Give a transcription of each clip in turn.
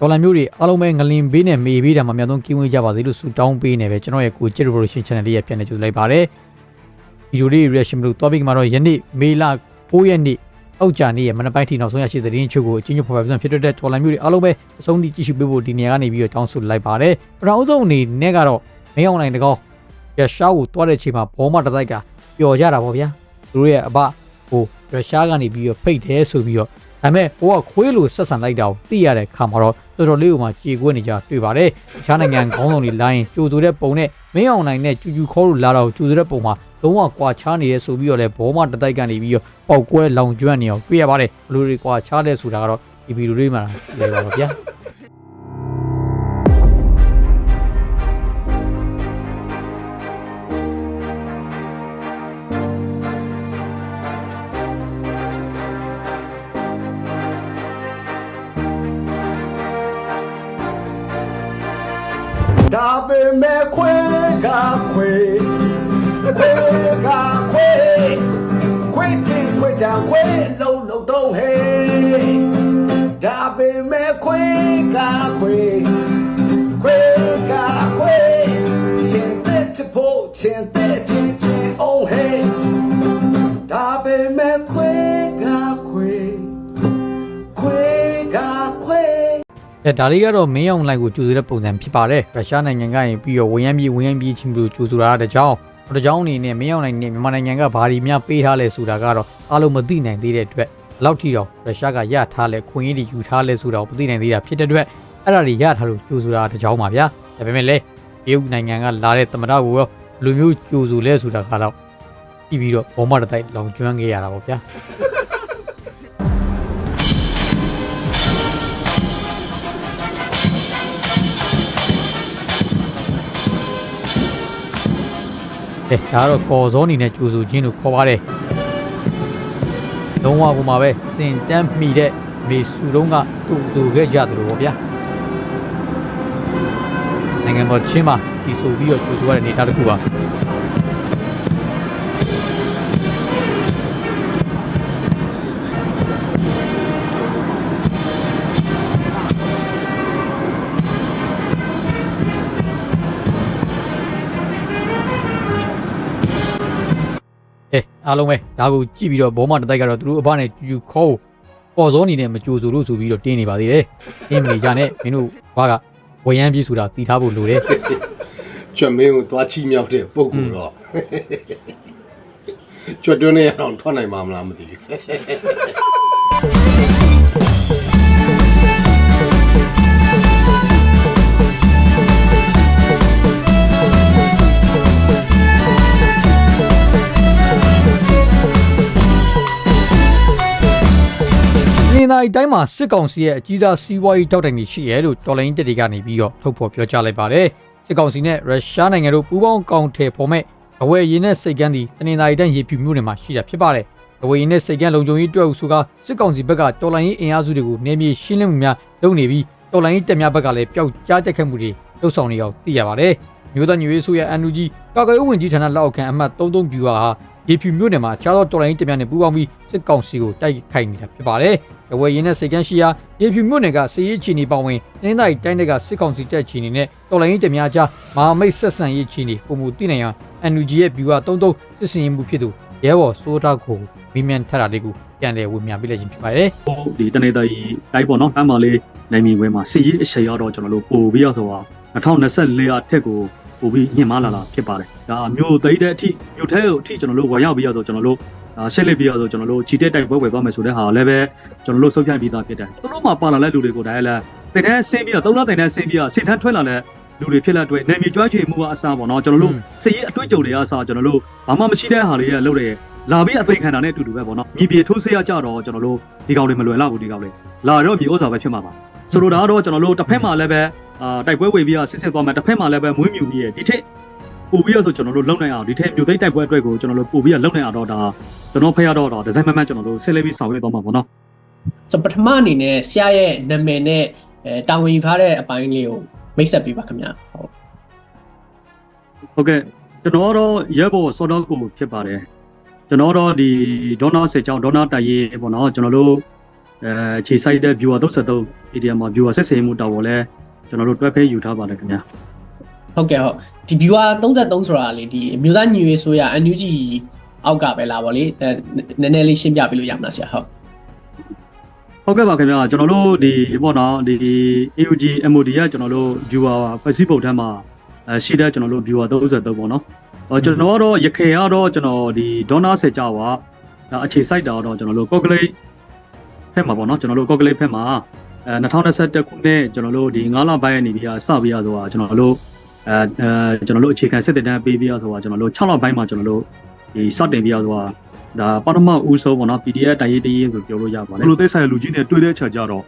ဒေါ်လာမျိုးတွေအားလုံးပဲငလင်ဘေးနဲ့မေဘေးတာမှာအများဆုံးကင်းဝေးကြပါစေလို့ဆုတောင်းပေးနေပဲကျွန်တော်ရဲ့ကိုကျစ် revolution channel လေးရပြန်နေကြိုလိုက်ပါတယ်ဗီဒီယိုလေး reaction လို့တွားပြီးမှတော့ယနေ့မေလ9ရက်နေ့အောက်ကြနေ့ရဲ့မနက်ပိုင်းထိနောက်ဆုံးရရှိတဲ့သတင်းချုပ်ကိုအချင်းချင်းဖော်ပြပြန်ဖြစ်တဲ့ဒေါ်လာမျိုးတွေအားလုံးပဲအဆုံးထိကြည့်ရှုပေးဖို့ဒီနေရာကနေပြီးတော့တောင်းဆိုလိုက်ပါတယ်ပထမဆုံးအနေနဲ့ကတော့မင်းအောင်နိုင်တကောရရှားကိုတွားတဲ့ချိန်မှာဘောမတစ်တိုက်ကပျော်ကြတာပေါ့ဗျာသူတို့ရဲ့အဘဟိုရရှားကနေပြီးတော့ဖိတ်တယ်ဆိုပြီးတော့ ဒါပေမဲ့ဟိုကခွေးလိုဆက်ဆံလိုက်တာကိုသိရတဲ့ခါမှာတော့တော်တော်လေးကိုမှကြေကွဲနေကြတွေ့ပါတယ်တခြားနိုင်ငံခေါင်းဆောင်တွေလိုင်းကြိုဆိုတဲ့ပုံနဲ့မင်းအောင်နိုင်နဲ့ကျူကျူခေါ်လို့လာတော့ကြိုဆိုတဲ့ပုံမှာလုံးဝကွာခြားနေရဲဆိုပြီးတော့လဲဘောမတစ်တိုက်ကနေပြီးတော့ပောက်ကွဲလောင်ကျွမ်းနေအောင်တွေ့ရပါတယ်ဘလူတွေကွာခြားလဲဆိုတာကတော့ဒီဗီဒီယိုလေးမှာလေပါပါဗျာ ခွေကခွေခွေကခွေခွေချင်ခွေချင်ခွေလုံးလုံးတော့ဟေးဒါပေမဲ့ခွေကခွေခွေကခွေချင်တဲ့ချဖို့ချင်တဲ့ အဲဒါလေးကတော့မင်းအောင်လိုက်ကိုကြိုဆိုတဲ့ပုံစံဖြစ်ပါတယ်ရုရှားနိုင်ငံကရင်ပြီးတော့ဝင်းရမ်းပြီးဝင်းရမ်းပြီးချင်းပြီးတော့ကြိုဆိုတာတကြောင်တကြောင်အနေနဲ့မင်းအောင်နိုင်နဲ့မြန်မာနိုင်ငံကဘာဒီများပေးထားလဲဆိုတာကတော့အားလုံးမသိနိုင်သေးတဲ့အတွက်ဘယ်လောက်ထိတော့ရုရှားကရထားလဲခွင့်ရည်တွေယူထားလဲဆိုတာကိုမသိနိုင်သေးတာဖြစ်တဲ့အတွက်အဲ့ဒါတွေရထားလို့ကြိုဆိုတာတကြောင်ပါဗျာဒါပေမဲ့လည်းတရုတ်နိုင်ငံကလာတဲ့သမ္မတကိုရောလူမျိုးကြိုဆိုလဲဆိုတာကတော့ကြည့်ပြီးတော့ဘောမတတိုက်လောင်ကျွမ်းခဲ့ရတာပေါ့ဗျာ အဲဒါကတော့ကော်စောအနေနဲ့ကြိုးဆိုခြင်းလို့ခေါ်ပါတယ်လုံးဝပုံမှာပဲစင်တန်းမိတဲ့မေစုတုံးကတူတူခဲ့ကြတယ်လို့ပေါ့ဗျာနိုင်ငံပေါ်ချင်းမှာဒီဆိုပြီးတော့ကြိုးဆိုရတဲ့အနေအထားတစ်ခုပါ အဲအားလုံးပဲဒါကိုကြည့်ပြီးတော့ဘောမတစ်တိုက်ကတော့သူတို့အဘနဲ့ကျူကျူခေါ်ကော်စောအနေနဲ့မကြိုးဆိုလို့ဆိုပြီးတော့တင်းနေပါသေးတယ်တင်းမနေကြနဲ့မင်းတို့ဘာကဝရမ်းပြေးဆိုတာတည်ထားဖို့လိုတယ်ကျွတ်မင်းကိုသွားချိမြောက်တဲ့ပုံကူတော့ကျွတ်တွင်းနေရအောင်ထွက်နိုင်မှာမလားမသိဘူး နေသာအတိုင်းမှာစစ်ကောင်စီရဲ့အကြီးစားစီးပွားရေးတောက်တိုင်တွေရှိရဲလို့တော်လိုင်းတက်တွေကနေပြီးတော့ထုတ်ဖော်ပြောကြားလိုက်ပါတယ်စစ်ကောင်စီနဲ့ရုရှားနိုင်ငံတို့ပူးပေါင်းကောင်ထည်ဖော်မဲ့အဝယ်ရင်းနဲ့စိတ်ကန်းဒီတနေသာအတိုင်းရေပြူမျိုးတွေမှာရှိတာဖြစ်ပါတယ်အဝယ်ရင်းနဲ့စိတ်ကန်းလုံခြုံရေးတွဲဥဆိုကစစ်ကောင်စီဘက်ကတော်လိုင်းရေးအင်အားစုတွေကိုနေမြေရှင်းလင်းမှုများလုပ်နေပြီးတော်လိုင်းရေးတက်များဘက်ကလည်းပျောက်ကြားတက်ခတ်မှုတွေလှုပ်ဆောင်နေအောင်သိရပါတယ်မျိုးသားညွေရေးဆိုရအန်ယူဂျီကာကွယ်ရေးဝန်ကြီးဌာနလက်အောက်ခံအမှတ်33ဗျူဟာ ရေဖြူမြို့နယ်မှာခြားသောတော်လိုင်းရေးတက်များနဲ့ပူးပေါင်းပြီးစစ်ကောင်စီကိုတိုက်ခိုက်နေတာဖြစ်ပါတယ်။အဝယ်ရင်းနဲ့စိတ်ကန်းရှိရာရေဖြူမြို့နယ်ကစစ်ရေးချီနေပောင်းဝင်တင်းတိုင်းတိုင်းတွေကစစ်ကောင်စီတပ်ချီနေနဲ့တော်လိုင်းရေးတက်များကြားမဟာမိတ်ဆက်ဆံရေးချီနေပုံမူတည်နိုင်အောင် NUG ရဲ့ဗျူဟာ33စစ်စင်ရေးမှုဖြစ်သူရဲဘော်စိုးတာကိုမိမြန်ထတာလေးကိုပြန်လည်ဝင်မြပြလိုက်ခြင်းဖြစ်ပါတယ်ဒီတနေ့တည်းတိုင်းပေါ့နော်တမ်းပါလေးနိုင်မီဝဲမှာစီရေးအချိန်ရတော့ကျွန်တော်တို့ပို့ပြီးတော့ဆိုတာ2024အထက်ကို ပို့ပြီးညှင်မလာတာဖြစ်ပါတယ်ဒါမျိုးသိတဲ့အထိမျိုးထဲကိုအထိကျွန်တော်တို့ဝင်ရောက်ပြီးတော့ကျွန်တော်တို့ဒါရှက်လက်ပြီးတော့ကျွန်တော်တို့ခြိတက်တိုက်ပွဲဝယ်သွားမယ်ဆိုတဲ့ဟာလည်းပဲကျွန်တော်တို့စုပ်ပြပြီးသားဖြစ်တယ်သူတို့မှပါလာတဲ့လူတွေကိုဒါလည်းတင်တဲ့ဆင်းပြီးတော့သုံးလတင်တဲ့ဆင်းပြီးတော့စိတ်ထမ်းထွက်လာတဲ့လူတွေဖြစ်လာတဲ့နိုင်မီကြွားချွေမှုကအစားပေါ့နော်ကျွန်တော်တို့စီရေးအတွေ့အကြုံတွေအစားကျွန်တော်တို့ဘာမှမရှိတဲ့ဟာတွေရလုပ်တယ်လာပြီးအသိခံတာနဲ့အတူတူပဲပေါ့နော်မြေပြေထိုးဆေးရကြတော့ကျွန်တော်တို့ဒီကောင်တွေမလွယ်လောက်ဘူးဒီကောင်တွေလာတော့မြေဥစ္စာပဲဖြစ်မှာပါ ဆိုလိုတာကတော့ကျွန်တော်တို့တစ်ဖက်မှာလည်းပဲအာတိုက်ပွဲဝင်ပြီးတော့စစ်စစ်သွားမယ်တစ်ဖက်မှာလည်းပဲမွေးမြူပြီးရဒီထက်ပို့ပြီးတော့ဆိုကျွန်တော်တို့လုံနိုင်အောင်ဒီထက်မြို့သိမ်းတိုက်ပွဲအတွက်ကိုကျွန်တော်တို့ပို့ပြီးတော့လုံနိုင်အောင်တော့ဒါကျွန်တော်ဖက်ရတော့တော့ဒီဇိုင်းမမကျွန်တော်တို့ဆက်လက်ပြီးဆောင်ရွက်သွားမှာပေါ့နော်ဆိုပထမအနေနဲ့ဆရာရဲ့နာမည်နဲ့အဲတာဝန်ယူထားတဲ့အပိုင်းလေးကိုမိတ်ဆက်ပေးပါခင်ဗျာဟုတ်ဟုတ်ကဲ့ကျွန်တော်တော့ရဲဘော်စောတော့ကိုဖြစ်ပါတယ်ကျွန်တော်တော့ဒီဒေါနာစေချောင်းဒေါနာတိုင်ရေးပေါ့နော်ကျွန်တော်တို့ အဲခြေဆိုင်တဲ့ viewer 33 area မှာ viewer ဆက်ဆင်မှုတာဝန်လဲကျွန်တော်တို့တွဲဖဲယူထားပါတယ်ခင်ဗျာဟုတ်ကဲ့ဟုတ်ဒီ viewer 33ဆိုတာလေဒီအမျိုးသားညီညွတ်ရေးဆိုရ NUG အောက်ကပဲလာပါလေအဲနည်းနည်းလေးရှင်းပြပေးလို့ရမလားဆရာဟုတ်ဟုတ်ကဲ့ပါခင်ဗျာကျွန်တော်တို့ဒီပေါ့နော်ဒီ AUG MOD ကကျွန်တော်တို့ viewer Facebook ထဲမှာအဲရှိတဲ့ကျွန်တော်တို့ viewer 33ပေါ့နော်ဟောကျွန်တော်ကတော့ရခိုင်ကတော့ကျွန်တော်ဒီဒေါနာဆယ်ကြပါဒါအခြေစိုက်တာတော့ကျွန်တော်တို့ Calculate ဖက်မှာပေါ့နော်ကျွန်တော်တို့ Calculate ဖက်မှာအဲ2021ခုနှစ်ကျွန်တော်တို့ဒီ9လပိုင်းနေပြီးစပြီးရဆိုတာကျွန်တော်တို့အဲအဲကျွန်တော်တို့အခြေခံစစ်တပ်တန်းပေးပြီးရဆိုတာကျွန်တော်တို့6လပိုင်းမှာကျွန်တော်တို့ဒီစတင်ပြီးရဆိုတာဒါပထမဦးဆုံးပေါ့နော် PDF တိုင်ရေးတရေးဆိုပြောလို့ရပါတယ်ဘလိုသက်ဆိုင်လူကြီးနဲ့တွေ့တဲ့ချက်ကြတော့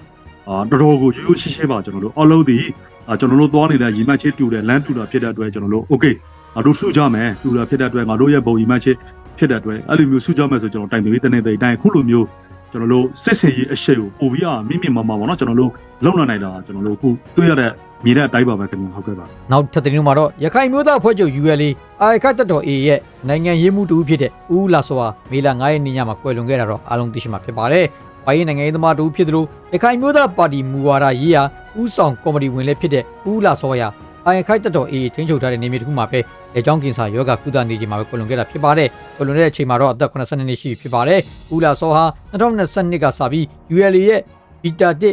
အာတော်တော်ကိုရိုးရိုးရှင်းရှင်းပါကျွန်တော်တို့အလုံးဒီအာကျွန်တော်တို့သွားနေတဲ့ရီမတ်ချစ်တူတဲ့လမ်းတူတာဖြစ်တဲ့အတွက်ကျွန်တော်တို့ okay ငါတို့စုကြမယ်တူတာဖြစ်တဲ့အတွက်ငါတို့ရဲ့ဘုံရီမတ်ချစ်ဖြစ်တဲ့အတွက်အဲ့လိုမျိုးစုကြမယ်ဆိုကျွန်တော်တိုင်ပေးတဲ့နေတဲ့တိုင်ခုလိုမျိုး ကျွန်တော်တို့စစ်စင်ရေးအရှိကိုပို့ပြီးအမိမိမမပါတော့ကျွန်တော်တို့လုံနိုင်တာကျွန်တော်တို့ခုတွေ့ရတဲ့မြင်တဲ့အတိုင်းပါပဲခင်ဗျာဟုတ်ကဲ့ပါနောက်ထပ်သတင်းမှာတော့ရခိုင်မျိုးသားဖွဲ့ချုပ် ULA အာရခတ်တပ်တော် A ရဲ့နိုင်ငံရေးမှုတူဖြစ်တဲ့ဦးလာစောဟာမေလ9ရက်နေ့ညမှာကွယ်လွန်ခဲ့တာတော့အားလုံးသိရှိမှာဖြစ်ပါတယ်။ပိုင်းနိုင်ငံရေးသမားတူဖြစ်သလိုရခိုင်မျိုးသားပါတီမူဝါဒရေးရာဦးဆောင်ကော်မတီဝင်လည်းဖြစ်တဲ့ဦးလာစောရ အာရခတ်တပ်တော် A ထိန်းချုပ်ထားတဲ့နေမြေတစ်ခုမှာပဲလေကြောင်းကင်ဆာယောဂကုသနေချိန်မှာပဲကွယ်လွန်ခဲ့တာဖြစ်ပါတယ်။ကွယ်လွန်တဲ့အချိန်မှာတော့အသက်82နှစ်ရှိပြီဖြစ်ပါတယ်။ဦးလာစောဟာ2022ကစပြီး ULA ရဲ့ဘီတာ1တ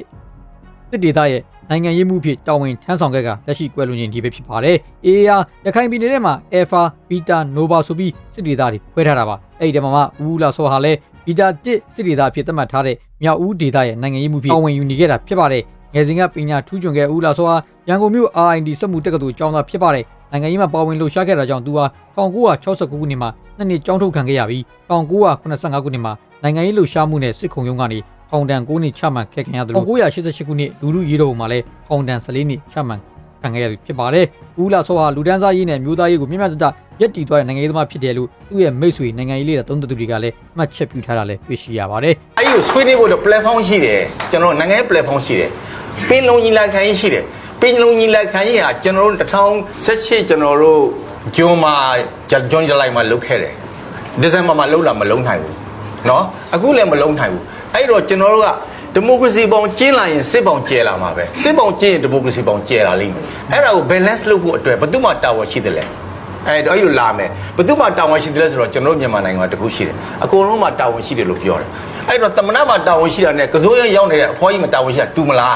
စ်ဒေသရဲ့နိုင်ငံရေးမှုဖြစ်တာဝန်ထမ်းဆောင်ခဲ့ကလက်ရှိကွယ်လွန်ခြင်းဒီပဲဖြစ်ပါတယ်။ AA ရခိုင်ပြည်နယ်ထဲမှာ Alpha, Beta, Nova ဆိုပြီးစစ်ဒေသတွေခွဲထားတာပါ။အဲ့ဒီတမှာမှဦးလာစောဟာလည်း Beta 1စစ်ဒေသဖြစ်သတ်မှတ်ထားတဲ့မြောက်ဦးဒေသရဲ့နိုင်ငံရေးမှုဖြစ်တာဝန်ယူနေခဲ့တာဖြစ်ပါတယ်။ ငယ်စဉ်ကပညာထူးချွန်ခဲ့ဦးလာစောဟာရန်ကုန်မြို့ RID စက်မှုတက္ကသိုလ်ကျောင်းသားဖြစ်ပါတယ်။နိုင်ငံရေးမှာပါဝင်လှုပ်ရှားခဲ့တာကြောင့်သူဟာ1969ခုနှစ်မှာနှစ်နှစ်ကျောင်းထုတ်ခံခဲ့ရပြီး1985ခုနှစ်မှာနိုင်ငံရေးလှုပ်ရှားမှုနဲ့စစ်ခုံရုံးကနေထောင်ဒဏ်9နှစ်ချမှတ်ခဲ့ခင်ရတယ်လို့1988ခုနှစ်လူလူရေးတော်မှာလည်းထောင်ဒဏ်14နှစ်ချမှတ်ခံခဲ့ရပြီဖြစ်ပါတယ်။ဦးလာစောဟာလူဒန်းစားရေးနဲ့မျိုးသားရေးကိုမြင့်မြတ်တတရက်တီသွားတဲ့နိုင်ငံရေးသမားဖြစ်တယ်လို့သူ့ရဲ့မိတ်ဆွေနိုင်ငံရေးလေးတာသုံးသပ်သူတွေကလည်းမှတ်ချက်ပြုထားတာလည်းတွေ့ရှိရပါတယ်အဲ့ဒီကိုဆွေးနွေးဖို့တော့ platform ရှိတယ်ကျွန်တော်တို့နိုင်ငံရေး platform ရှိတယ် ပင်လုံညီလာခံကြီးရှိတယ်ပင်လုံညီလာခံကြီးဟာကျွန်တော်တို့2018ကျွန်တော်တို့ဂျွန်မှာဂျွန်ဂျလိုက်မှာလုပ်ခဲ့တယ်ဒီဇင်ဘာမှာလုပ်လာမလုံးနိုင်ဘူးเนาะအခုလည်းမလုံးနိုင်ဘူးအဲ့တော့ကျွန်တော်တို့ကဒီမိုကရေစီပေါင်းကျင်းလာရင်စစ်ပေါင်းကျဲလာမှာပဲစစ်ပေါင်းကျင်းရင်ဒီမိုကရေစီပေါင်းကျဲလာလိမ့်မယ်အဲ့ဒါကို balance လုပ်ဖို့အတွက်ဘယ်သူမှတာဝန်ရှိတယ်လဲအဲ့တော့အဲ့လိုလာမယ်ဘယ်သူမှတာဝန်ရှိတယ်လဲဆိုတော့ကျွန်တော်တို့မြန်မာနိုင်ငံမှာတခုရှိတယ်အကုန်လုံးမှာတာဝန်ရှိတယ်လို့ပြောတယ် အဲ့တော့တမနာမှာတာဝန်ရှိတာနဲ့ကစိုးရရောက်နေတဲ့အဖွားကြီးမှာတာဝန်ရှိတာတူမလား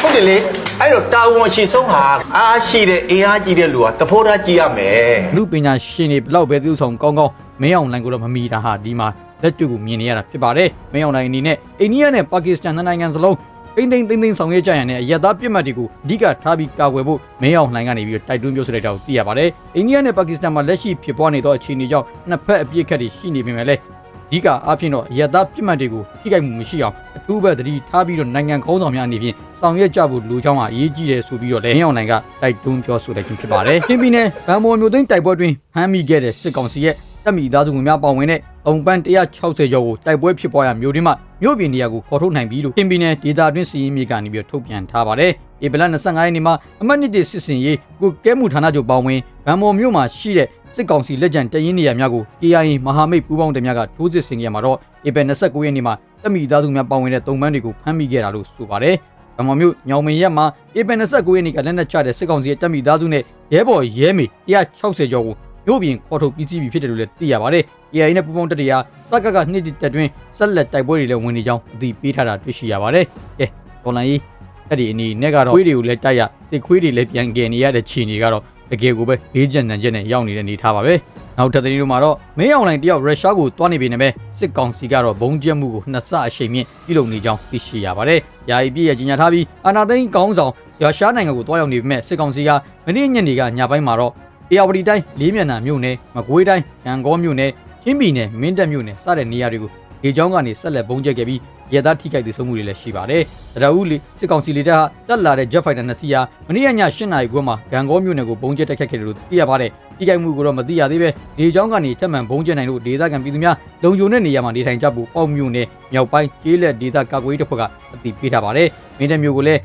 ဟုတ်တယ်လေအဲ့တော့တာဝန်ရှိဆုံးဟာအားရှိတဲ့အေးအားကြီးတဲ့လူကတဖိုးထားကြည့်ရမယ်။လူပညာရှင်တွေဘလောက်ပဲသူဆောင်ကောင်းကောင်းမင်းအောင်လိုင်ကိုတော့မမီတာဟာဒီမှာလက်တွေ့ကိုမြင်နေရတာဖြစ်ပါတယ်။မင်းအောင်လိုင်အနေနဲ့အိန္ဒိယနဲ့ပါကစ္စတန်နှစ်နိုင်ငံစလုံး တိမ့်တိမ့်တိမ့်တိမ့်ဆောင်ရွက်ကြရတဲ့အရက်သားပြစ်မှတ်တွေကိုအဓိကထားပြီးကာကွယ်ဖို့မင်းအောင်လိုင်ကနေပြီးတိုက်တွန်းပြောဆိုလိုက်တာကိုသိရပါတယ်။အိန္ဒိယနဲ့ပါကစ္စတန်မှာလက်ရှိဖြစ်ပွားနေသောအခြေအနေကြောင့်နှစ်ဖက်အပြစ်ခတ်တွေရှိနေပေမဲ့လည်းအဓိကအဖြစ်တော့ရက်သားပြစ်မှတ်တွေကိုထိခိုက်မှုမရှိအောင်အထူးပဲတတိထားပြီးတော့နိုင်ငံခေါင်းဆောင်များအနေဖြင့်ဆောင်ရွက်ကြဖို့လူချောင်းကအရေးကြီးတယ်ဆိုပြီးတော့လည်းမင်းအောင်နိုင်ကတိုက်တွန်းပြောဆိုလိုက်ခြင်းဖြစ်ပါတယ်။ချင်းပြည်နယ်ဗန်မော်မြို့သိမ်းတိုက်ပွဲတွင်ဖမ်းမိခဲ့တဲ့စစ်ကောင်စီရဲ့ တပ်မိသားစုဝင်များပါဝင်တဲ့အုံပန်း160ကျော်ကိုတိုက်ပွဲဖြစ်ပွားရာမြို့တွင်မှမြို့ပြင်နေရာကိုခေါ်ထုတ်နိုင်ပြီလို့ချင်းပြည်နယ်ဒေသတွင်းစီရင်မြေကနေပြီးထုတ်ပြန်ထားပါတယ်။ဧပြီလ25ရက်နေ့မှာအမှတ်1စစ်စင်ရေးကိုကဲမှုဌာနချုပ်ပါဝင်ဗန်မော်မြို့မှာရှိတဲ့စစ်ကောင်စီလက်ကျန်တရင်နေရာများကို KIA မဟာမိတ်ပူးပေါင်းတပ်များကထိုးစစ်ဆင်ခဲ့မှာတော့ဧပြီ29ရက်နေ့မှာတပ်မိသားစုများပါဝင်တဲ့တုံပန်းတွေကိုဖမ်းမိခဲ့တာလို့ဆိုပါတယ်။ဗမာမျိုးညောင်မင်ရက်မှာဧပြီ29ရက်နေ့ကလက်နက်ချတဲ့စစ်ကောင်စီရဲ့တပ်မိသားစုနဲ့ရဲဘော်ရဲမေ160ကျော်ကို မြို့ပြင်ခေါ်ထုတ်ပြီးစီးပြီဖြစ်တယ်လို့လည်းသိရပါတယ်။ KIA နဲ့ပူးပေါင်းတပ်တွေကစက်ကကနှစ်တက်တွင်းဆက်လက်တိုက်ပွဲတွေလည်းဝင်နေကြောင်းအသိပေးထားတာတွေ့ရှိရပါတယ်။ကဲဒေါ်လာကြီးအဲ့ဒီအနေနဲ့ကတော့ခွေးတွေကိုလည်းတိုက်ရစစ်ခွေးတွေလည်းပြန်ကယ်နေရတဲ့ခြေနေကတော့တကယ်ကိုပဲလေးကျန်နံချက်နဲ့ရောက်နေတဲ့အနေထားပါပဲနောက်ထပ်သတင်းတို့မှာတော့မင်းအောင်လိုင်တယောက်ရုရှားကိုတွားနေပြီနဲ့ပဲစစ်ကောင်စီကတော့ဘုံကျက်မှုကိုနှစ်ဆအရှိန်မြင့်ပြုလုပ်နေကြောင်းသိရှိရပါတယ်။ယာယီပြည့်ရကြီးညာထားပြီးအာနာသိန်းကောင်းဆောင်ရုရှားနိုင်ငံကိုတွားရောက်နေပြီမဲ့စစ်ကောင်စီကမနေ့ညနေကညပိုင်းမှာတော့ အေယာဝတီတိုင်းလေးမျက်နှာမြို့နယ်မကွေးတိုင်းရန်ကုန်မြို့နယ်ချင်းပြည်နယ်မင်းတပ်မြို့နယ်စတဲ့နေရာတွေကိုလေကြောင်းကနေဆက်လက်ဘုံကျက်ခဲ့ပြီးရဲသားထိခိုက်ဒေဆုံးမှုတွေလည်းရှိပါတယ်။တရဦးလီစစ်ကောင်စီလေတပ်ဟာတက်လာတဲ့ Jet Fighter နှစ်စီးဟာမနေ့ည8နာရီခွဲမှာဂန်ကောမြို့နယ်ကိုဘုံကျက်တိုက်ခတ်ခဲ့တယ်လို့သိရပါတယ်။ထိခိုက်မှုကိုတော့မသိရသေးပဲလေကြောင်းကနေထပ်မံဘုံကျက်နိုင်လို့ဒေသခံပြည်သူများလုံခြုံတဲ့နေရာမှာနေထိုင်ကြဖို့ပေါ့မြို့နယ်မြောက်ပိုင်းကျေးလက်ဒေသကာကွယ်ရေးတပ်ဖွဲ့ကအသိပေးထားပါတယ်။မင်းတပ်မြို့ကိုလည်း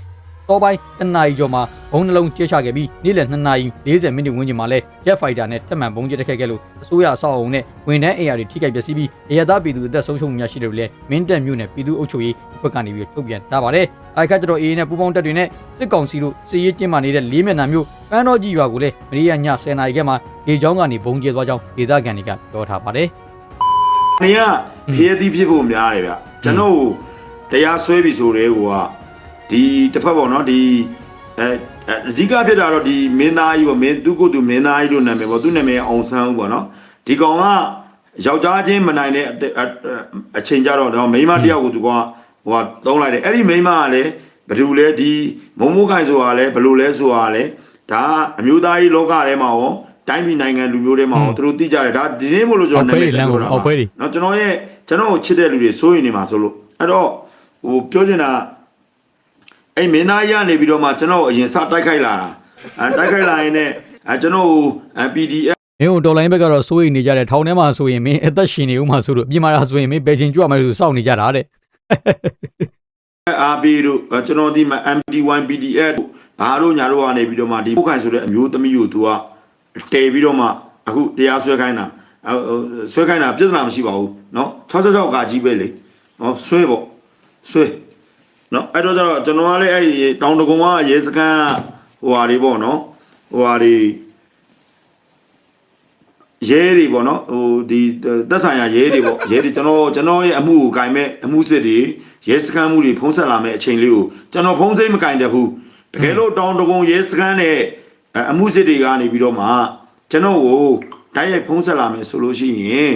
တော့ပိုင်းတနာရီကျော်မှာဘုံနှလုံးကျဲချခဲ့ပြီးနေ့လယ်2နာရီ40မိနစ်ဝန်းကျင်မှာလဲ Jet Fighter နဲ့ထပ်မံဘုံကျဲတက်ခဲ့ခဲ့လို့အစိုးရအဆောက်အအုံနဲ့ဝန်ထမ်းအိမ်ယာတွေထိခိုက်ပျက်စီးပြီးရရသားပြည်သူအသက်ဆုံးရှုံးမှုများရှိတယ်လို့လဲမင်းတပ်မြို့နယ်ပြည်သူ့အုပ်ချုပ်ရေးအဖွဲ့ကနေပြီးထုတ်ပြန်ထားပါတယ်။အဲဒီခါကျတော့အေးနဲ့ပူပေါင်းတပ်တွေနဲ့စစ်ကောင်စီတို့စစ်ရေးကျင်းပနေတဲ့လေးမျက်နှာမျိုးပန်းတော်ကြီးရွာကိုလည်းမရိယည10နာရီခန့်မှာလေကြောင်းကနေဘုံကျဲသွားကြောင်းဒေသခံတွေကပြောထားပါတယ်။နေကဖျဲသီးဖြစ်ဖို့များတယ်ဗျကျွန်တော်တို့တရားဆွဲပြီဆိုတဲ့ဟိုက ဒီတစ်ဖက်ပေါ့နော်ဒီအဲအဓိကဖြစ်တာတော့ဒီမင်းသားကြီးပေါ့မင်းသူကိုယ်သူမင်းသားကြီးလို့နာမည်ပေါ့သူနာမည်အောင်ဆန်းဦးပေါ့နော်ဒီကောင်ကယောက်ျားချင်းမနိုင်တဲ့အအအချိန်ကြတော့တော့မိန်းမတစ်ယောက်ကိုသူကဟိုကသုံးလိုက်တယ်အဲ့ဒီမိန်းမကလည်းဘယ်သူလဲဒီမုံမိုးခိုင်ဆိုတာလဲဘယ်လိုလဲဆိုတာလဲဒါကအမျိုးသားကြီးလောကထဲမှာရောတိုင်းပြည်နိုင်ငံလူမျိုးတွေမှာရောသူတို့သိကြတယ်ဒါဒီနေ့မို့လို့ကျွန်တော်နာမည်ပြောတာပါ အောက်ဖွဲတွေ เนาะကျွန်တော်ရဲ့ကျွန်တော်ကိုချစ်တဲ့လူတွေစိုးရင်နေမှာဆိုလို့အဲ့တော့ဟိုပြောချင်တာ အဲ့မင်းသားကြီးကနေပြီးတော့မှကျွန်တော်ကိုအရင်စတိုက်ခိုက်လာတာအဲတိုက်ခိုက်လာရင်လည်းအဲကျွန်တော်ကိုအဲ PDF မင်းတို့တော်လိုင်းဘက်ကတော့စိုးရိမ်နေကြတယ်ထောင်ထဲမှာဆိုရင်မင်းအသက်ရှင်နေဦးမှာဆိုလို့ပြင်မာတာဆိုရင်မင်းဘယ်ချင်းကြွရမယ်လို့စောင့်နေကြတာတဲ့ RP တို့အဲကျွန်တော်ဒီမှာ MD1 PDF တို့ဘာတို့ညာတို့ကနေပြီးတော့မှဒီပုတ်ခိုင်ဆိုတဲ့အမျိုးသမီးကိုသူကတဲပြီးတော့မှအခုတရားဆွဲခိုင်းတာအဲဟိုဆွဲခိုင်းတာပြဿနာမရှိပါဘူးเนาะ666ကကြီးပဲလေဟောဆွဲပေါ့ဆွဲ နော်အဲ့တော့ကျတော့ကျွန်တော်ကလည်းအဲ့ဒီတောင်တကုံကရဲစခန်းဟိုဟာတွေပေါ့နော်ဟိုဟာတွေရဲတွေပေါ့နော်ဟိုဒီသက်ဆိုင်ရာရဲတွေပေါ့ရဲတွေကျွန်တော်ကျွန်တော်ရဲ့အမှုကိုကင်မဲ့အမှုစစ်တွေရဲစခန်းမှုတွေဖုံးဆက်လာမဲ့အချိန်လေးကိုကျွန်တော်ဖုံးစိမ့်မကင်တတ်ဘူးတကယ်လို့တောင်တကုံရဲစခန်းနဲ့အမှုစစ်တွေကနေပြီးတော့မှကျွန်တော်ကိုတိုက်ရိုက်ဖုံးဆက်လာမယ်ဆိုလို့ရှိရင်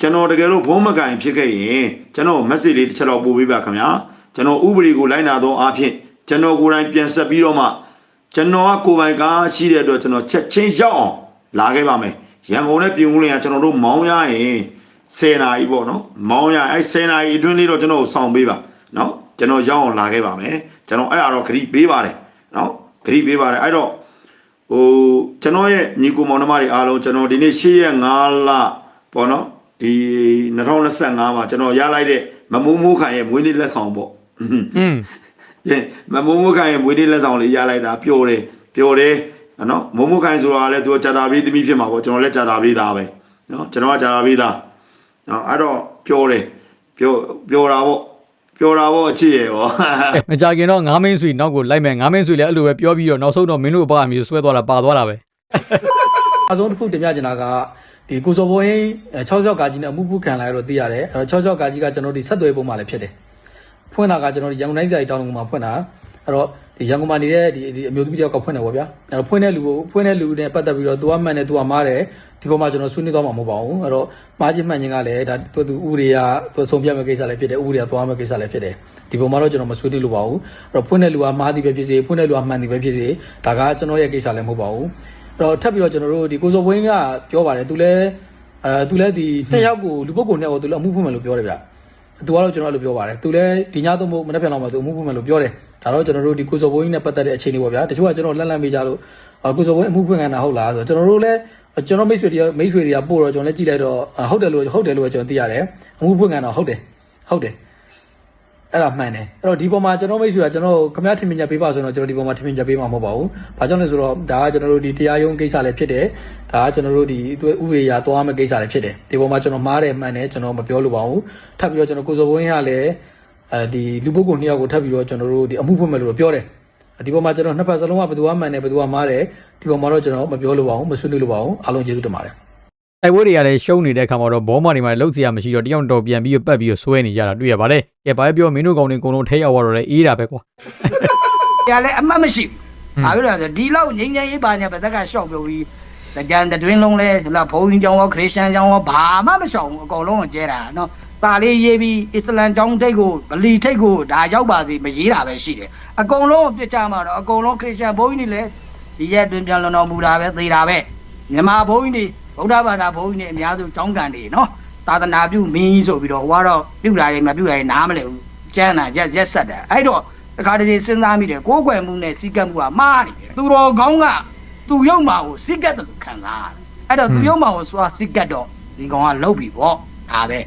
ကျွန်တော်တကယ်လို့ဖုံးမကင်ဖြစ်ခဲ့ရင်ကျွန်တော် message လေးတစ်ချက်တော့ပို့ပေးပါခင်ဗျာ ကျွန်တော်ဥပဒေကိုလိုက်နာသောအားဖြင့်ကျွန်တော်ကိုယ်တိုင်ပြန်ဆက်ပြီးတော့မှကျွန်တော်ကကိုယ်ပိုင်ကားရှိတဲ့အတွက်ကျွန်တော်ချက်ချင်းရောက်အောင်လာခဲ့ပါမယ်ရန်ကုန်နဲ့ပြင်ဦးလင်ကကျွန်တော်တို့မောင်းရရင်10နာရီပေါ့နော်မောင်းရအဲ10နာရီအတွင်းလေးတော့ကျွန်တော်ကိုစောင့်ပေးပါနော်ကျွန်တော်ရောက်အောင်လာခဲ့ပါမယ်ကျွန်တော်အဲ့ဒါတော့ဂရိပေးပါတယ်နော်ဂရိပေးပါတယ်အဲ့တော့ဟိုကျွန်တော်ရဲ့ညီကိုမောင်နှမတွေအားလုံးကျွန်တော်ဒီနေ့၈ရက်5လပေါ့နော်ဒီ2025မှာကျွန်တော်ရလိုက်တဲ့မမိုးမိုးခိုင်ရဲ့မွေးနေ့လက်ဆောင်ပေါ့ อืม။ဒီမမိုးမိုးခိုင်ရဲ့မွေးနေ့လက်ဆောင်လေးရလိုက်တာပျော်တယ်ပျော်တယ်နော်မိုးမိုးခိုင်ဆိုတာလည်းသူကကြာတာပြီးသမီးဖြစ်မှာပေါ့ကျွန်တော်လည်းကြာတာပြီးသားပဲနော်ကျွန်တော်ကကြာတာပြီးသားနော်အဲ့တော့ပျော်တယ်ပျော်ပျော်တာပေါ့ပျော်တာပေါ့အချစ်ရဲ့ပေါ့မကြခင်တော့ငါးမင်းဆွေနောက်ကိုလိုက်မယ်ငါးမင်းဆွေလည်းအဲ့လိုပဲပြောပြီးတော့နောက်ဆုံးတော့မင်းတို့အပါအမျိုးဆွဲသွားတာပါသွားတာပဲအဆုံးတစ်ခုတင်ပြချင်တာကဒီကိုစောဘိုးရင်66ကာကြီးနဲ့အမှုပုခံလာရတော့သိရတယ်အဲ့တော့66ကာကြီးကကျွန်တော်ဒီဆက်သွယ်ပုံမှလည်းဖြစ်တယ် ဖွင့်တာကကျွန်တော်ဒီရန်ကုန်တိုင်းပြည်တောင်ကုန်မှာဖွင့်တာအဲ့တော့ဒီရန်ကုန်မှာနေတဲ့ဒီဒီအမျိုးသမီးတယောက်ကဖွင့်တယ်ပေါ့ဗျာအဲ့တော့ဖွင့်တဲ့လူကိုဖွင့်တဲ့လူနဲ့ပတ်သက်ပြီးတော့သူကမှန်တယ်သူကမားတယ်ဒီပုံမှာကျွန်တော်ဆွေးနွေးသွားမှာမဟုတ်ပါဘူးအဲ့တော့မားချင်းမှန်ချင်းကလည်းဒါသူသူဥရိယသူဆုံးဖြတ်မဲ့ကိစ္စလည်းဖြစ်တယ်ဥရိယသွားမဲ့ကိစ္စလည်းဖြစ်တယ်ဒီပုံမှာတော့ကျွန်တော်မဆွေးနွေးလို့ပါဘူးအဲ့တော့ဖွင့်တဲ့လူကမားသည်ပဲဖြစ်စေဖွင့်တဲ့လူကမှန်သည်ပဲဖြစ်စေဒါကကျွန်တော်ရဲ့ကိစ္စလည်းမဟုတ်ပါဘူးအဲ့တော့ထပ်ပြီးတော့ကျွန်တော်တို့ဒီကိုစောဝင်းကပြောပါတယ်သူလည်းအဲသူလည်းဒီနှစ်ယောက်ကိုလူပုဂ္ဂိုလ်နှစ်ယောက်ကိုသူလည်းအမှုဖွင့်မယ်လို့ပြောတယ်ဗျ သူကတော့ကျွန်တော်အဲ့လိုပြောပါတယ်သူလည်းဒီညသုံးဖို့မနေ့ပြန်တော့မှသူအမှုဖွင့်မယ်လို့ပြောတယ်ဒါတော့ကျွန်တော်တို့ဒီကိုစောဝင်းနဲ့ပတ်သက်တဲ့အခြေအနေပေါ့ဗျာတချို့ကကျွန်တော်လက်လန့်မေးကြလို့အာကိုစောဝင်းအမှုဖွင့်ခံတာဟုတ်လားဆိုတော့ကျွန်တော်တို့လည်းကျွန်တော်မိတ်ဆွေတွေမိတ်ဆွေတွေကပို့တော့ကျွန်တော်လည်းကြည့်လိုက်တော့အာဟုတ်တယ်လို့ဟုတ်တယ်လို့ပဲကျွန်တော်သိရတယ်အမှုဖွင့်ခံတော့ဟုတ်တယ်ဟုတ်တယ် အဲ့ဒါမှန်တယ်အဲ့တော့ဒီပုံမှာကျွန်တော်မိတ်ဆွေကကျွန်တော်ခမရထင်မြင်ချက်ပေးပါဆိုတော့ကျွန်တော်ဒီပုံမှာထင်မြင်ချက်ပေးမှာမဟုတ်ပါဘူး။ဘာကြောင့်လဲဆိုတော့ဒါကကျွန်တော်တို့ဒီတရားရုံးကိစ္စလည်းဖြစ်တယ်။ဒါကကျွန်တော်တို့ဒီဥပဒေအရသွားမယ့်ကိစ္စလည်းဖြစ်တယ်။ဒီပုံမှာကျွန်တော်မှားတယ်မှန်တယ်ကျွန်တော်မပြောလို့ပါဘူး။ထပ်ပြီးတော့ကျွန်တော်ကိုစောဘဝင်းကလည်းအဲဒီလူပုဂ္ဂိုလ်နှစ်ယောက်ကိုထပ်ပြီးတော့ကျွန်တော်တို့ဒီအမှုဖွင့်မယ်လို့ပြောတယ်။ဒီပုံမှာကျွန်တော်နှစ်ဖက်စလုံးကဘယ်သူကမှန်တယ်ဘယ်သူကမှားတယ်ဒီပုံမှာတော့ကျွန်တော်မပြောလို့ပါဘူးမဆွေးနွေးလို့ပါဘူးအားလုံးကျေးဇူးတင်ပါတယ်။ တိုက်ပွဲတွေကလည်းရှုံးနေတဲ့အခါမှာတော့ဘောမတွေမှာလှုပ်စီရမရှိတော့တယောက်တော့ပြန်ပြီးတော့ပတ်ပြီးတော့ဆွဲနေကြတာတွေ့ရပါတယ်။ကဲဘာပဲပြောမင်းတို့ကောင်တွေအကုန်လုံးထဲရောက်သွားတော့လေအေးတာပဲကွာ။ဒါလည်းအမှတ်မရှိဘူး။ဘာလို့လဲဆိုတော့ဒီလောက်ငိမ့်ငိမ့်ရေးပါညာပဲတက်ကရှော့ပြောပြီးတကြံတတွင်းလုံးလဲဟလာဘုံကြီးကျောင်းရောခရစ်ယာန်ကျောင်းရောဘာမှမရှောင်ဘူးအကုန်လုံးကိုကျဲတာနော်။စာလေးရေးပြီးအစ္စလမ်ကျောင်းထိတ်ကိုဗလီထိတ်ကိုဒါရောက်ပါစေမရေးတာပဲရှိတယ်။အကုန်လုံးကိုပြစ်ကြမှာတော့အကုန်လုံးခရစ်ယာန်ဘုန်းကြီးတွေလည်းဒီရက်တွင်ပြန်လွန်တော်မူတာပဲသေတာပဲ။မြန်မာဘုန်းကြီးတွေ ဗုဒ္ဓဘာသာဘုန်းကြီးတွေအများစုကျောင်းကန်တွေနော်။သာသနာပြုမင်းကြီးဆိုပြီးတော့ဟိုကတော့ပြုတာတွေမပြုတာတွေနားမလဲဘူး။ကျမ်းတာရက်ရက်ဆက်တာ။အဲ့တော့တခါတည်းစဉ်းစားမိတယ်ကိုယ်ကွယ်မှုနဲ့စီကတ်မှုကမှားနေတယ်သူတော်ကောင်းကသူရုံမှာကိုစီကတ်တယ်လို့ခံစားရတယ်အဲ့တော့သူရုံမှာကိုစွာစီကတ်တော့ဒီကောင်ကလုတ်ပြီပေါ့ဒါပဲတ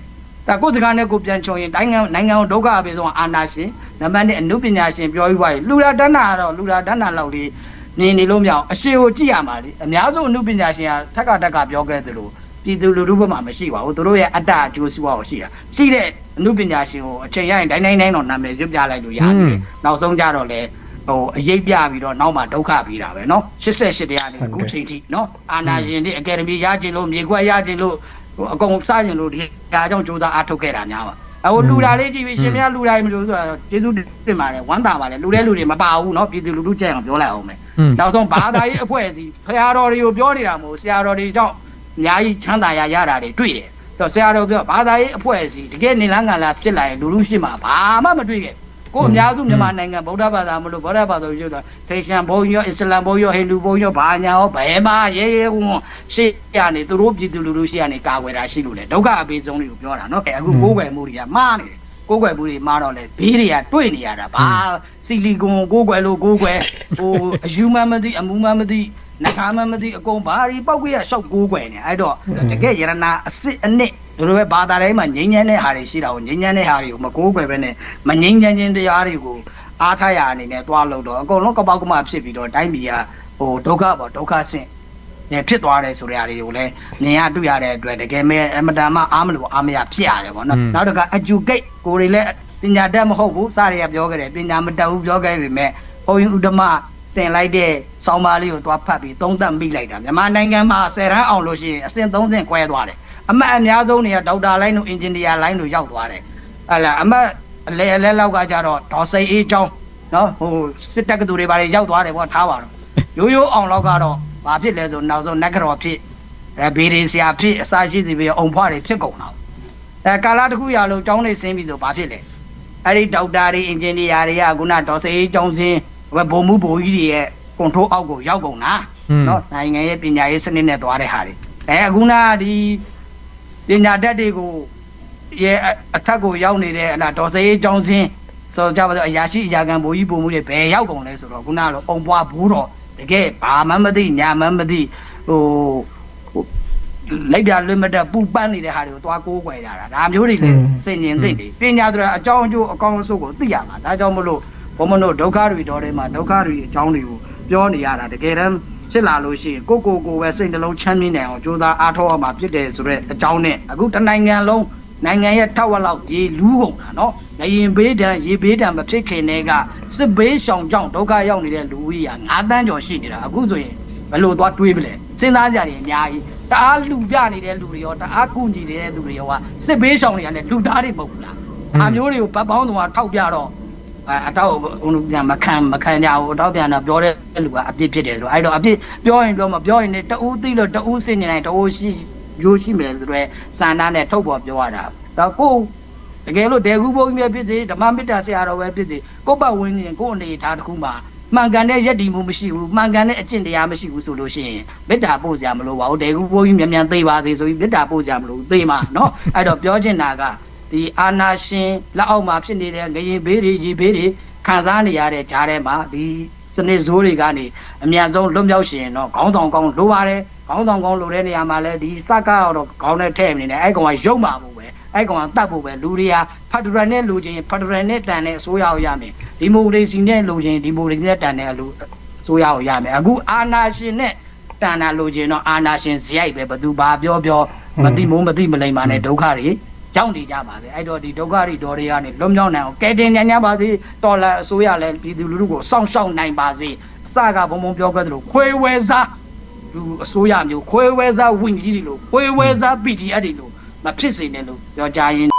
ဒါကိုယ်စကားနဲ့ကိုပြန်ချုံရင်နိုင်ငံနိုင်ငံကိုဒုက္ခအပြေဆုံးအာနာရှင်နံပါတ်1အနုပညာရှင်ပြောပြီးပါပြီလူလာတန်းတာကတော့လူလာတန်းတာလောက်လေး မြင်နေလို့မရအောင်အရှိကိုကြည့်ရမှာလေအများဆုံးအနုပညာရှင်ကထက်ကတက်ကပြောခဲ့သလိုပြည်သူလူထုဘက်မှာမရှိပါဘူးသူတို့ရဲ့အတ္တအကျိုးစီးပွားကိုရှိတာရှိတဲ့အနုပညာရှင်ကိုအချိန်ရရင်တိုင်းတိုင်းတိုင်းတော့နာမည်ရွတ်ပြလိုက်လို့ရတယ်နောက်ဆုံးကြတော့လေဟိုအရေးပြပြီးတော့နောက်မှဒုက္ခပြီးတာပဲเนาะ88တရားနေအခုချိန်ထိเนาะအာနာရှင်ဒီအကယ်ဒမီရခြင်းလို့မြေခွက်ရခြင်းလို့ဟိုအကုန်စခြင်းလို့ဒီဒါကြောင့်ကြိုးစားအားထုတ်ခဲ့တာများပါအဟိုလူတာလေးကြည့်ပြီးရှင်များလူတိုင်းမလို့ဆိုတာကျေးဇူးတင်ပါတယ်ဝမ်းသာပါတယ်လူတဲ့လူတွေမပါဘူးเนาะပြည်သူလူထုကြက်အောင်ပြောလိုက်အောင်မယ် อืม နောက်ဆုံးဘာသာရေးအဖွဲ့အစည်းဆရာတော်တွေကိုပြောနေတာမဟုတ်ဆရာတော်တွေကြောင့်အများကြီးချမ်းသာရရတာတွေတွေ့တယ်။တော့ဆရာတော်ပြောဘာသာရေးအဖွဲ့အစည်းတကယ်နေလန်းကလာဖြစ်လာရင်လူလူရှိမှဘာမှမတွေ့ခဲ့။ကိုယ်အများစုမြန်မာနိုင်ငံဗုဒ္ဓဘာသာမလို့ဗုဒ္ဓဘာသာကိုပြောတာခရစ်ယာန်ဘုန်းကြီးရောအစ္စလာမ်ဘုန်းကြီးရောဟိန္ဒူဘုန်းကြီးရောဘာညာရောဘယ်မှာရဲရဲဝံ့ဝံ့ရှေ့ရနေသူတို့ပြည်သူလူထုရှေ့ရနေကာကွယ်တာရှိလို့လေဒုက္ခအပေးဆုံးတွေကိုပြောတာနော်။အခုကိုးကွယ်မှုတွေကမှားနေတယ်။ ကိုးကွယ်မှုတွေမှားတော့လေဘေးတွေကတွေ့နေရတာဘာစီလီကွန်ကိုးကွယ်လို့ကိုးကွယ်ဟိုအယူမှမသိအမှုမှမသိနှခါမှမသိအကုန်ဘာတွေပောက်ကြရရှောက်ကိုးကွယ်နေအဲ့တော့တကယ်ယရနာအစ်စ်အနစ်တို့လိုပဲဘာသာတိုင်းမှာငြိမ်းချမ်းတဲ့ဟာတွေရှိတာကိုငြိမ်းချမ်းတဲ့ဟာတွေကိုမကိုးကွယ်ပဲနဲ့မငြိမ်းချမ်းခြင်းတရားတွေကိုအားထားရအနေနဲ့တွားလို့တော့အကုန်လုံးကပောက်ကမဖြစ်ပြီးတော့တိုင်းပြည်ကဟိုဒုက္ခပေါ့ဒုက္ခဆင့်နေ ဖြစ်သွားတယ်ဆိုတဲ့အရာတွေကိုလည်းမြင်ရတွေ့ရတဲ့အတွက်တကယ်မဲအမတန်မှအားမလို့အားမရဖြစ်ရတယ်ပေါ့နော်နောက်တစ်ခါ educate ကိုတွေလည်းပညာတတ်မဟုတ်ဘူးစရရပြောခဲ့တယ်ပညာမတတ်ဘူးပြောခဲ့ပေမဲ့ဘုန်းကြီးဥဒ္ဓမတင်လိုက်တဲ့စောင်းပါးလေးကိုသွားဖတ်ပြီးသုံးသပ်မိလိုက်တာမြန်မာနိုင်ငံမှာဆယ်တန်းအောင်လို့ရှိရင်အဆင့်30ခွဲသွားတယ်အမတ်အများဆုံးတွေကဒေါက်တာလိုင်းတို့အင်ဂျင်နီယာလိုင်းတို့ရောက်သွားတယ်ဟဲ့လားအမတ်အလဲအလဲလောက်ကကြတော့ဒေါ်စိန်အေးချောင်းနော်ဟိုစစ်တပ်ကသူတွေဘာတွေရောက်သွားတယ်ပေါ့ထားပါတော့ရိုးရိုးအောင်လောက်ကတော့ ဘာဖြစ်လဲဆိုနောက်ဆုံးနက်ကြော်ဖြစ်အဲဘေးရီဆရာဖြစ်အစာရှိသည်ပြီးအုံဖွားတွေဖြစ်ကုန်တာအဲကာလာတစ်ခုရလို့ကျောင်းနေဆင်းပြီးဆိုဘာဖြစ်လဲအဲ့ဒီဒေါက်တာတွေအင်ဂျင်နီယာတွေကခုနဒေါ်စေးကျောင်းစင်းဘယ်ဘုံမှုဘိုးကြီးတွေရဲ့ကွန်ထရိုးအောက်ကိုရောက်ကုန်တာอืมနော်နိုင်ငံရဲ့ပညာရေးစနစ်နဲ့သွားတဲ့ဟာတွေအဲအခုနဒီပညာတတ်တွေကိုရဲ့အထက်ကိုရောက်နေတဲ့အဲ့ဒါဒေါ်စေးကျောင်းစင်းဆိုကြပါစို့အရာရှိအရာခံဘိုးကြီးဘုံမှုတွေဘယ်ရောက်ကုန်လဲဆိုတော့ခုနကတော့အုံပွားဘူးတော့ တကယ်ဘာမှမသိညာမှမသိဟိုဟိုလိုက်တာလွတ်မတက်ပူပန်းနေတဲ့ဟာတွေကိုသွားကိုးကွယ်ကြတာဒါမျိုးတွေလည်းစင်ញင်သိတယ်ပညာဆိုတာအကြောင်းအကျိုးအကောင်းအဆိုးကိုသိရမှာဒါကြောင့်မလို့ဘုံမတို့ဒုက္ခတွေတော်ထဲမှာဒုက္ခတွေအကြောင်းတွေကိုပြောနေရတာတကယ်တမ်းဖြစ်လာလို့ရှိရင်ကိုကိုကိုပဲစိတ်နှလုံးချမ်းမြေ့နိုင်အောင်ကြိုးစားအားထုတ်ရမှာဖြစ်တယ်ဆိုတော့အကြောင်းနဲ့အခုတနိုင်ငံလုံး နိုင်ငံရဲ့ထောက်ဝက်လောက်ရေလူးကုန်တာနော်ငရင်ဘေးဒဏ်ရေဘေးဒဏ်မဖြစ်ခင်တည်းကစစ်ဘေးရှောင်ကြောင့်ဒုက္ခရောက်နေတဲ့လူကြီးက9တန်းကျော်ရှိနေတာအခုဆိုရင်ဘယ်လိုသွားတွေးမလဲစဉ်းစားကြတယ်အများကြီးတအားလူပြနေတဲ့လူတွေရောတအားကုညီနေတဲ့လူတွေရောကစစ်ဘေးရှောင်တွေကလည်းလူသားတွေမဟုတ်ဘူးလားအမျိုးတွေကိုဗတ်ပေါင်းသွားထောက်ပြတော့အဲအတော့ဘုံပြန်မခံမခံကြဘူးအတော့ပြန်တော့ပြောတဲ့လူကအပြစ်ဖြစ်တယ်ဆိုတော့အဲ့တော့အပြစ်ပြောရင်ပြောမပြောရင်လည်းတအူးသိလို့တအူးစင်နေတိုင်းတအူးရှိ ရိုးရှိမယ်ဆိုတဲ့ဆန္ဒနဲ့ထုတ်ပေါ်ပြောရတာတော့ကိုတကယ်လို့ဒေဂူဘုန်းကြီးများဖြစ်စေဓမ္မမေတ္တာဆရာတော်ပဲဖြစ်စေကိုယ့်ဘဝင်းရင်ကိုယ့်အနေထားတစ်ခုမှာမှန်ကန်တဲ့ယက်တီမှုမရှိဘူးမှန်ကန်တဲ့အကျင့်တရားမရှိဘူးဆိုလို့ရှိရင်မေတ္တာပို့စရာမလိုပါဘူးဒေဂူဘုန်းကြီးမြန်မြန်သိပါစေဆိုပြီးမေတ္တာပို့စရာမလိုဘူးသိမှာနော်အဲ့တော့ပြောချင်တာကဒီအာနာရှင်လက်အောက်မှာဖြစ်နေတဲ့ငရင်ဘေးတွေရေဘေးတွေခံစားနေရတဲ့ကြားထဲမှာဒီစနစ်ဇိုးတွေကနေအများဆုံးလွတ်မြောက်ရှင်တော့ခေါင်းဆောင်ကောင်းလိုပါတယ် ခေါင်းဆောင်ကောင်းလိုတဲ့နေရာမှာလဲဒီစက်ကတော့ခေါင်းနဲ့ထည့်နေတယ်အဲ့ကောင်ကရုပ်မှာဖို့ပဲအဲ့ကောင်ကတတ်ဖို့ပဲလူတွေကဖက်ဒရယ်နဲ့လူချင်းဖက်ဒရယ်နဲ့တန်တဲ့အစိုးရကိုရမယ်ဒီမိုကရေစီနဲ့လူချင်းဒီမိုကရေစီနဲ့တန်တဲ့အလူအစိုးရကိုရမယ်အခုအာဏာရှင်နဲ့တန်တာလူချင်းတော့အာဏာရှင်ဇယိုက်ပဲဘသူဘာပြောပြောမသိမိုးမသိမလိမ္မာနဲ့ဒုက္ခတွေကြောင်းနေကြပါပဲအဲ့တော့ဒီဒုက္ခတွေတော်တွေကနေလွတ်မြောက်နိုင်အောင်ကဲတင်ညာညာပါစေတော်လာအစိုးရလည်းပြည်သူလူထုကိုစောင့်ရှောက်နိုင်ပါစေအစကဘုံဘုံပြောခဲ့သလိုခွေဝဲစား လူအစိုးရမျိုးခွေဝဲစားဝင်ကြီးတွေလို့ခွေဝဲစား PGF တွေလို့မဖြစ်စေနဲ့လို့ပြောကြရင်